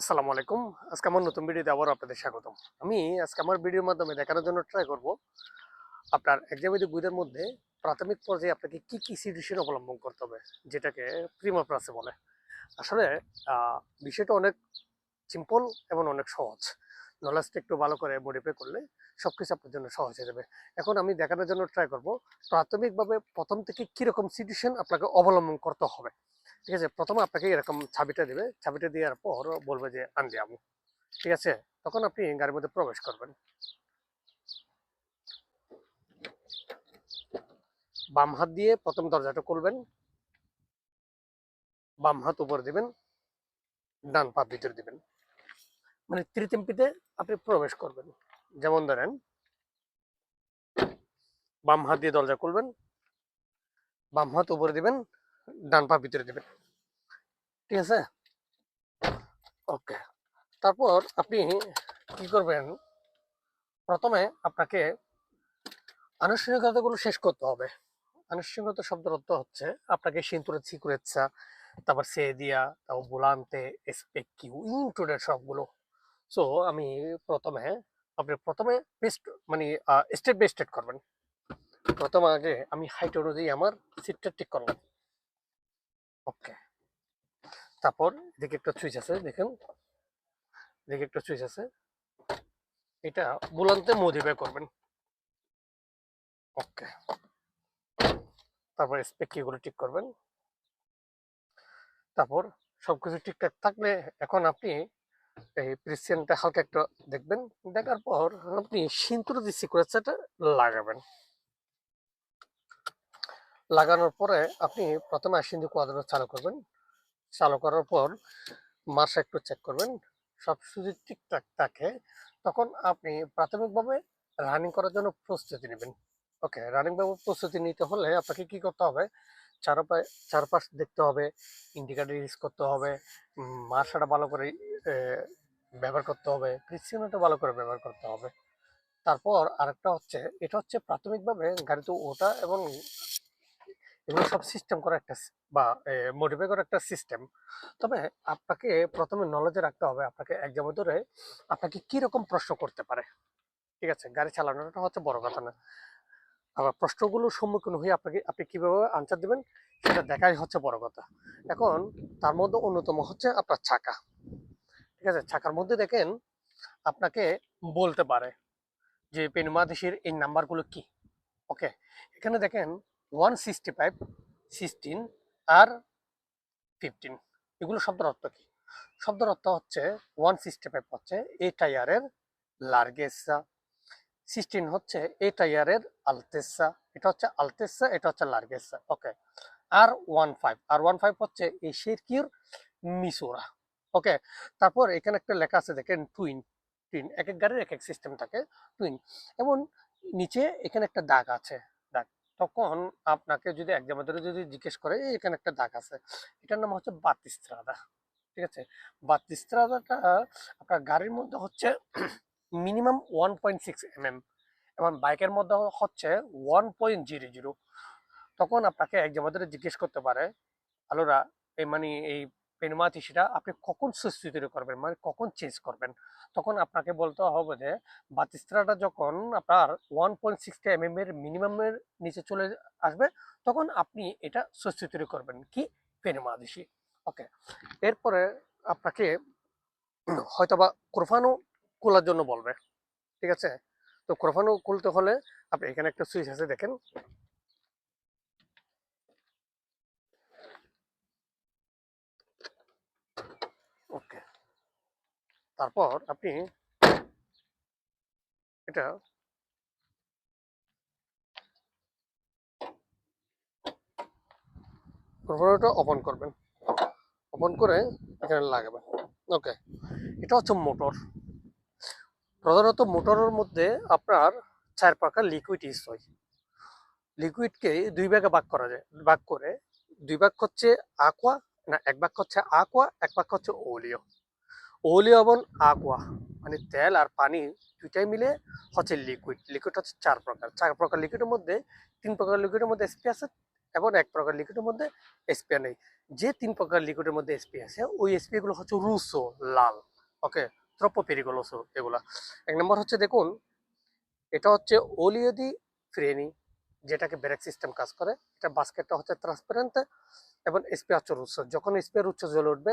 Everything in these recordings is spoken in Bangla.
আসসালামু আলাইকুম। আজকে আমার নতুন ভিডিওতে আবার আপনাদের স্বাগতম। আমি আজকে আমার ভিডিওর মাধ্যমে দেখানোর জন্য ট্রাই করব আপনার এক্সামিটি বইদের মধ্যে প্রাথমিক পর্যায়ে আপনাকে কি কি সিচুয়েশন অবলম্বন করতে হবে, যেটাকে প্রিমা প্রাসে বলে। আসলে বিষয়টা অনেক সিম্পল এবং অনেক সহজ। নলেজটা একটু ভালো করে মডিফাই করলে সব কিছু আপনার জন্য সহজ হয়ে যাবে। এখন আমি দেখানোর জন্য ট্রাই করব প্রাথমিকভাবে প্রথম থেকে কীরকম সিচুয়েশন আপনাকে অবলম্বন করতে হবে। ঠিক আছে, প্রথমে আপনাকে এরকম ছাবিটা দিবে। ছাবিটা দেওয়ার পর বলবে যে আনদি আমু ঠিক আছে? তখন আপনি গাড়ির মধ্যে প্রবেশ করবেন। বাম হাত দিয়ে প্রথম দরজাটা খুলবেন। বাম হাত উপর দিবেন। ডান পা ভিতরে দিবেন। মানে তৃতীয়পিতে আপনি প্রবেশ করবেন। যেমন ধরেন, বাম হাত দিয়ে দরজা খুলবেন। বাম হাত উপরে দিবেন। ডান পা ভিতরে দেবেন। ঠিক আছে? ওকে। তারপর আপনি কি করবেন? প্রথমে আপনাকে আনুষ্ঠানিকতাগুলো শেষ করতে হবে। আনুষ্ঠানিকতা শব্দের অর্থ হচ্ছে আপনাকে সিন্তুরে সিকুরেচ্ছা তারপর সে দিয়া, তারপর বোলান্তে এসপেকিউ, ইনক্লুডেড সবগুলো। সো, আমি প্রথমে, আপনি প্রথমে বেস্ট মানে স্টেট বাই স্টেট করবেন। প্রথম আগে আমি হাইট অনুযায়ী আমার সিটটা ঠিক করলাম। ওকে। তারপর এদিকে একটা সুইচ আছে, দেখেন। এদিকে একটা সুইচ আছে। এটা বুলান্তে মডিফাই করবেন। ওকে। তারপর স্পেক কিগুলো ঠিক করবেন। তারপর সবকিছু ঠিকঠাক থাকলে এখন আপনি এই প্রিসিয়ানটা হালকা একটু দেখবেন। দেখার পর আপনি সিন্তুর যে সিকুয়েন্সটা লাগাবেন। লাগানোর পরে আপনি প্রথমে সিন্ধু কোয়াদ্রো চালু করবেন। চালু করার পর মাসা একটু চেক করবেন। সব যদি ঠিকঠাক থাকে। তখন আপনি প্রাথমিকভাবে রানিং করার জন্য প্রস্তুতি নেবেন। ওকে রানিং ভাবে প্রস্তুতি নিতে হলে আপনাকে কি করতে হবে? চারপাশ চারপাশ দেখতে হবে ইন্ডিকেটার ইউজ করতে হবে মার্শাটা ভালো করে ব্যবহার করতে হবে প্রিসিশনটা ভালো করে ব্যবহার করতে হবে। তারপর আরেকটা হচ্ছে, এটা হচ্ছে প্রাথমিকভাবে গাড়িতে ওটা এবং এগুলো সব সিস্টেম করা একটা বা মডিফাই করা একটা সিস্টেম তবে আপনাকে প্রথমে নলেজে রাখতে হবে আপনাকে একদম ধরে আপনাকে কীরকম প্রশ্ন করতে পারে। ঠিক আছে? গাড়ি চালানোটা হচ্ছে বড় কথা না। আবার প্রশ্নগুলোর সম্মুখীন হয়ে আপনাকে, আপনি কীভাবে আনসার দেবেন সেটা দেখাই হচ্ছে বড় কথা। এখন তার মধ্যে অন্যতম হচ্ছে আপনার চাকা ঠিক আছে? চাকার মধ্যে দেখেন আপনাকে বলতে পারে যে পেনমাদেশের এই নাম্বারগুলো কি? ওকে এখানে দেখেন ওয়ান সিক্সটি ফাইভ সিক্সটিন আর ফিফটিন এগুলো শব্দের অর্থ কি? শব্দের অর্থ হচ্ছে ওয়ান সিক্সটি ফাইভ হচ্ছে এই টায়ারের লার্গেসা সিক্সটিন হচ্ছে এই টায়ারের আলতেসা এটা হচ্ছে আলতেসা এটা হচ্ছে লার্গেসা ওকে আর ওয়ান ফাইভ আর ওয়ান ফাইভ হচ্ছে এই শিরকির মিসোরা ওকে তারপর এখানে একটা লেখা আছে, দেখেন টুইন টুইন এক এক গাড়ির এক এক সিস্টেম থাকে টুইন এবং নিচে এখানে একটা দাগ আছে। তখন আপনাকে যদি একদম ধরে যদি জিজ্ঞেস করে, "এই এখানে একটা দাগ আছে। এটার নাম হচ্ছে বাতিস্ত্রাদা ঠিক আছে? বাতিস্ত্রাদাটা আপনার গাড়ির মধ্যে হচ্ছে minimum one point six M M এবং বাইকের মধ্যে হচ্ছে ওয়ান পয়েন্ট জিরো জিরো তখন আপনাকে একদম ধরে জিজ্ঞেস করতে পারে, আলোরা, এই মানে এই পেনমাতিসিটা আপনি কখন সুস্থিতি করবেন মানে কখন চেঞ্জ করবেন? তখন আপনাকে বলতে হবে যে, বাতিস্ত্রাটা যখন আপনার ওয়ান পয়েন্ট সিক্সটি এম এর মিনিমামের নিচে চলে আসবে, তখন আপনি এটা সুস্থিতি করবেন কি? পেনমাদিসি ওকে এরপরে আপনাকে হয়তোবা ক্রোফানো খোলার জন্য বলবে। ঠিক আছে? তো ক্রোফানো খুলতে হলে আপনি এখানে একটা সুইচ আছে, দেখেন। ওকে। তারপর আপনি এটা ক্রোফানোটা ওপেন করবেন। ওপেন করে এখানে লাগাবেন। ওকে। এটা হচ্ছে মোটর। প্রধানত মোটরের মধ্যে আপনার চার প্রকার লিকুইড ইউজ হয়। লিকুইডকে দুই ভাগে ভাগ করা যায়। ভাগ করে দুই ভাগ হচ্ছে aqua না, এক ভাগ হচ্ছে aqua, এক ভাগ হচ্ছে ওলিও ওলিও এবং aqua মানে তেল আর পানি দুইটাই মিলে হচ্ছে লিকুইড লিকুইড হচ্ছে চার প্রকার। চার প্রকার লিকুইডের মধ্যে, তিন প্রকার লিকুইডের মধ্যে এসপি আছে এবং এক প্রকার লিকুইডের মধ্যে এসপি নেই। যে তিন প্রকার লিকুইডের মধ্যে এসপি আছে, ওই এসপি গুলো হচ্ছে রুসো, লাল। ওকে pericoloso এগুলা। এক নম্বর হচ্ছে দেখুন, এটা হচ্ছে ওলিও দি ফ্রেনি যেটাকে ব্রেক সিস্টেম কাজ করে, এটা বাস্কেটটা হচ্ছে ট্রান্সপারেন্ট এবং স্পেয়ার উৎস। যখন স্পেয়ার উৎস জ্বলে উঠবে,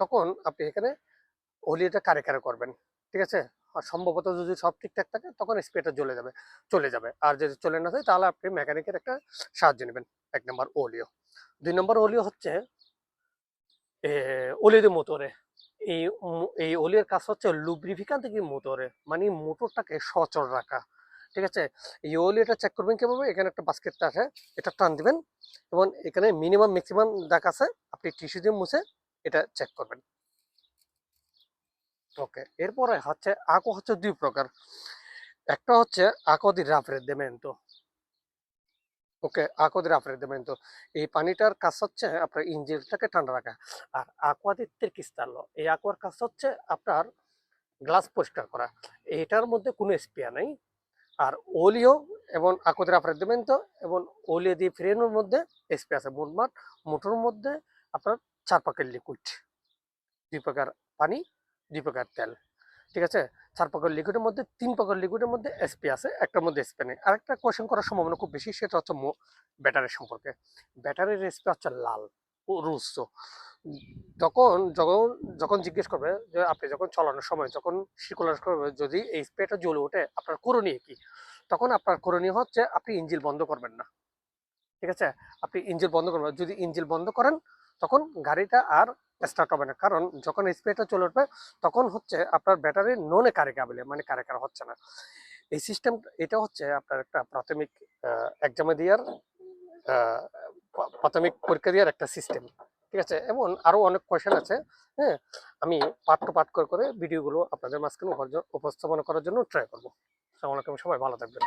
তখন আপনি এখানে ওলিওটা কারে কারে করবেন, ঠিক আছে? আর সম্ভবত যদি সব ঠিকঠাক থাকে, তখন স্পেয়ারটা জ্বলে যাবে, চলে যাবে। আর যদি চলে না যায়, তাহলে আপনি মেকানিকের একটা সাহায্য নেবেন, এক নম্বর ওলিও দুই নম্বর ওলিও হচ্ছে ওলিও মোটরে এই এই ওলিওর কাজ হচ্ছে লুব্রিফিকান্ট থেকে মোটরে মানে মোটরটাকে সচল রাখা। ঠিক আছে? এই ওলিওটা চেক করবেন কীভাবে? এখানে একটা বাস্কেটটা আছে, এটা টান দিবেন এবং এখানে মিনিমাম ম্যাক্সিমাম দাগ আছে, আপনি টিস্যু দিয়ে মুছে এটা চেক করবেন। ওকে এরপরে হচ্ছে আকো হচ্ছে দুই প্রকার। একটা হচ্ছে আকো দি রাফ্রেদ্দেমেন্টো ওকে আকো দি রাফ্রেদ্দেমেন্টো এই পানিটার কাজ হচ্ছে আপনার ইঞ্জিনটাকে ঠান্ডা রাখা। আর আকোয়া দি ত্রিকিস্তালো এই আকোয়ার কাজ হচ্ছে আপনার গ্লাস পরিষ্কার করা। এটার মধ্যে কোনো স্পেয়ার নেই। আর ওলিও এবং আকো দি রাফ্রেদ্দেমেন্টো এবং ওলিও দিয়ে ফ্রেনের মধ্যে স্পেয়ার আছে মোটমাট মোটরের মধ্যে আপনার চার পাকের লিকুইড দুই প্রকার পানি, দুই প্রকার তেল, ঠিক আছে? চার প্রকার লিকুইডের মধ্যে, তিন প্রকার লিকুইডের মধ্যে এসপি আছে, একটার মধ্যে এসপি নেই। আরেকটা কোয়েশ্চেন করার সম্ভাবনা খুব বেশি, সেটা হচ্ছে ব্যাটারি সম্পর্কে। ব্যাটারির এসপি হচ্ছে লাল। রুস্ত তখন যখন যখন জিজ্ঞেস করবে যে আপনি যখন চলানোর সময়, যখন সিকুলার করবে, যদি এই স্প্রেটা জ্বলে ওঠে, আপনার করণীয় কি? তখন আপনার করণীয় হচ্ছে আপনি ইঞ্জিল বন্ধ করবেন না। ঠিক আছে? আপনি ইঞ্জিল বন্ধ করবেন। যদি ইঞ্জিল বন্ধ করেন, তখন গাড়িটা আর স্টার্ট হবে না। কারণ যখন স্প্রেটা চলে উঠবে, তখন হচ্ছে আপনার ব্যাটারি ননে কারে কাবিলে মানে কারে কারে হচ্ছে না। এই সিস্টেম এটা হচ্ছে আপনার একটা প্রাথমিক এক্সামে দেওয়ার প্রাথমিক পরীক্ষা দেওয়ার একটা সিস্টেম ঠিক আছে? এমন আরও অনেক কোয়েশন আছে হ্যাঁ? আমি পাঠ টু পাঠ করে করে ভিডিওগুলো আপনাদের মাঝখানে উপস্থাপন করার জন্য ট্রাই করব। আসসালামু সবাই, ভালো থাকবেন।